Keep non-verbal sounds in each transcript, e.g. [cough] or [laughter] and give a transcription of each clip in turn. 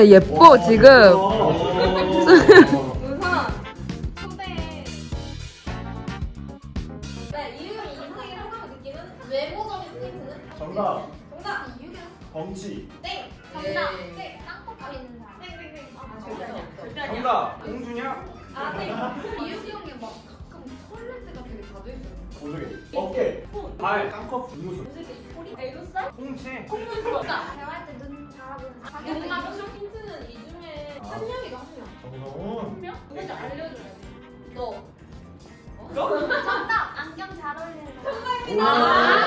야 예뻐 지금. 네. 아? 아. 어깨. 발 쌍꺼풀 눈웃음 무슨 소리? 애교살? 홍채 콩물수다. 대화할 때 눈 잘하는 사람. 뭔가 좀 힌트는 이 중에 한 명이가 한 명. 정성훈. 한 명? 누군지 알려줘야 돼. 너. 너? 정답. 안경 잘 어울리는 오. 아,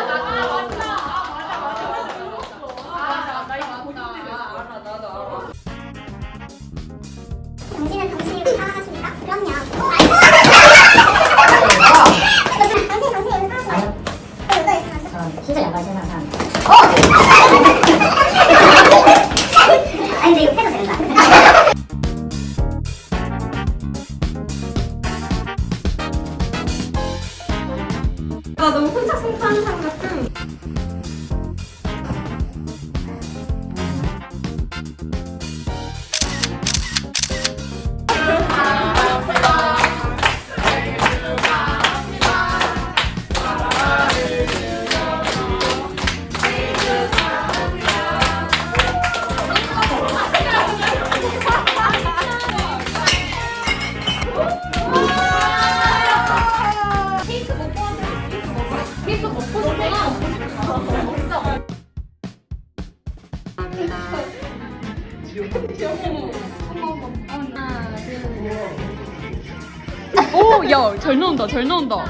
오, 야, 잘 나온다, 잘 나온다.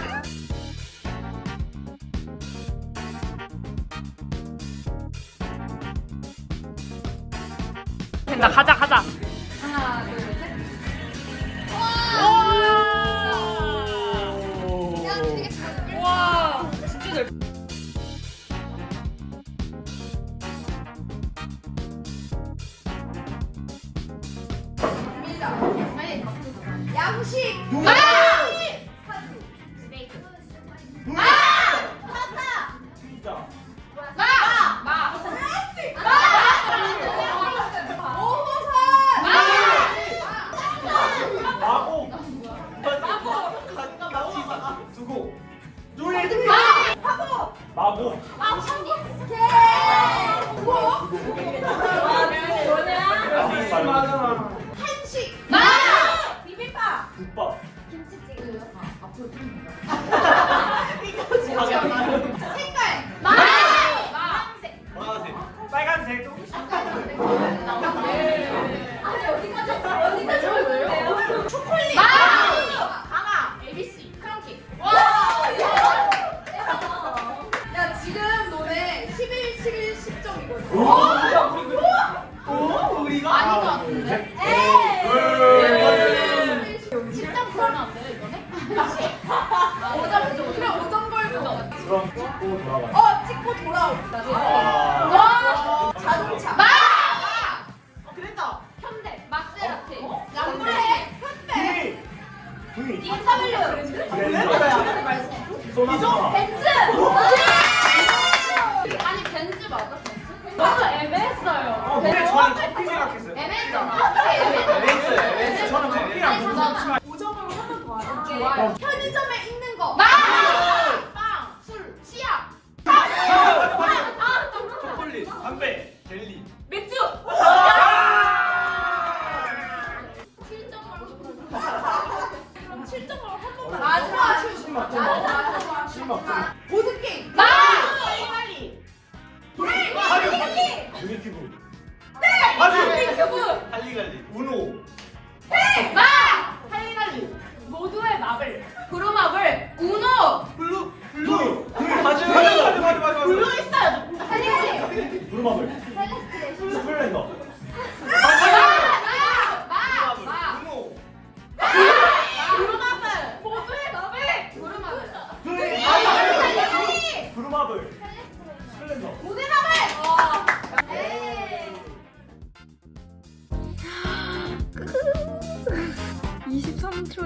된다, 가자, 가자. 하나, 둘, 셋. 야, 되게 잘 와, 진짜 잘. 양식. 진 마곡. 마곡. 두고. 둘. 마곡. 맞아 10점이거든. 오 우리가 아닌 것 같은데? 둘. 10점 그러면 안 돼요 이번에? 5점 주죠. 그래 5점 걸고. 그럼 찍고 돌아가요. 어 찍고. 아니 벤츠 맞아? 벤츠? 나도 애매했어요. 어 근데 저는 커피 생각했어요. 애매했잖아. 에벤스 에벤스 저는 커피랑 5점으로 하면 더 하자.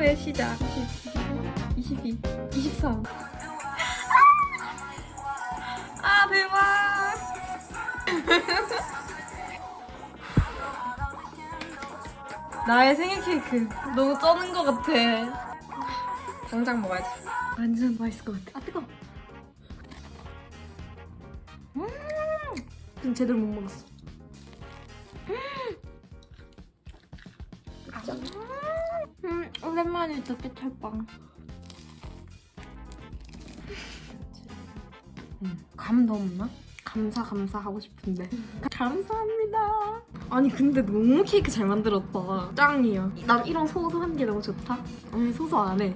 23초의 시작. 20, 21, 22, 23. 아, 대박. 나의 생일 케이크 너무 쩌는 것 같아. 당장 먹어야지. 완전 맛있을 것 같아. 아 뜨거. 음, 좀 제대로 못 먹었어. 음, 오랜만에 또 깨철빵. 음, 감도 없나? 감사 감사 하고 싶은데. [laughs] 감사합니다. 아니 근데 너무 케이크 잘 만들었다. 짱이야. 난 이런 소소한 게 너무 좋다. 아니 소소 안해